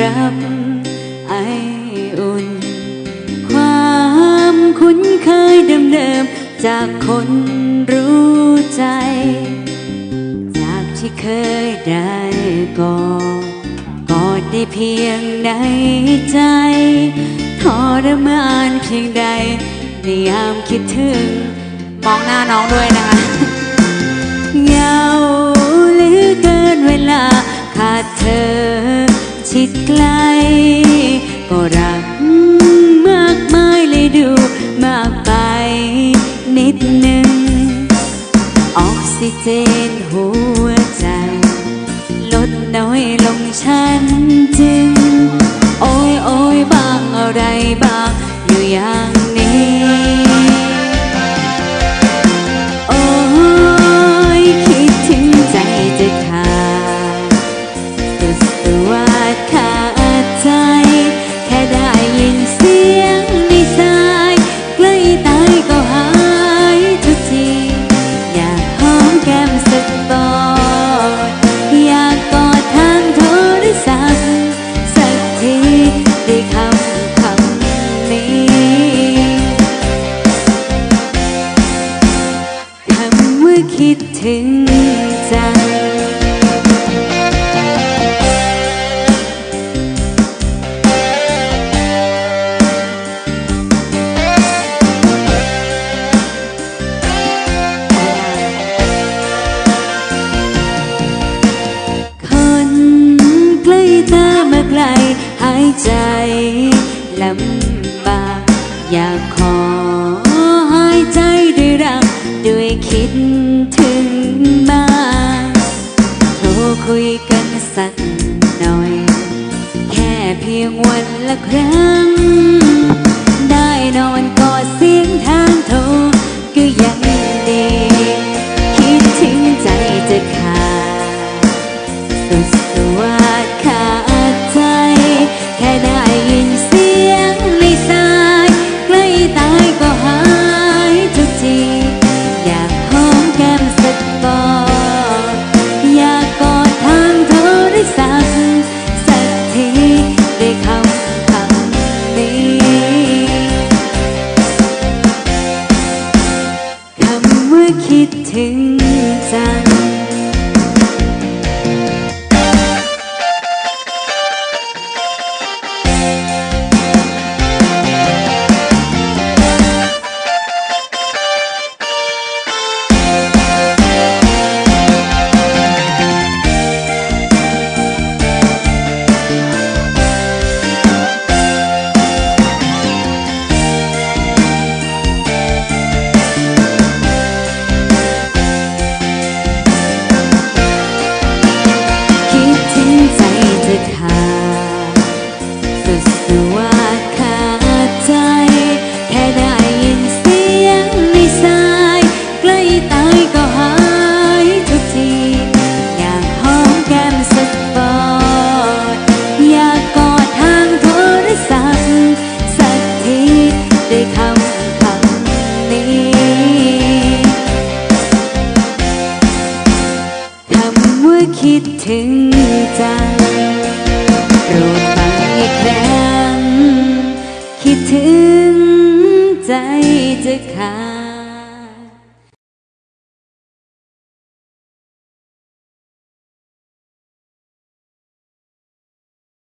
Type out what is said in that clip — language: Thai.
รับไออุ่น ความคุ้นเคยเดิมๆจากคนรู้ใจ จากที่เคยได้กอดกอดได้เพียงในใจทรมานเพียงใดในยามคิดถึง มองหน้าน้องด้วยนะคะเหงาเหลือเกินเวลาขาดเธ ดไกล ก็รักมากมายเลยดูมากไปนิดหนึ่งออกซิเจนหัวใจ ลดน้อยลงฉันจึง นี้คำว่าคิดถึงจังคนใกล้ตามาไกลหายใจ ลำบาก อยากขอหายใจด้วยรัก ด้วยคิดถึงบ้างโทรคุยกันสักหน่อย แค่เพียงวันละครั้ง ได้นอน คำคำนี้คำว่าคิดถึงจัง คิดถึงจังโปรดฟังอีกครั้ง คิดถึงใจจะขาด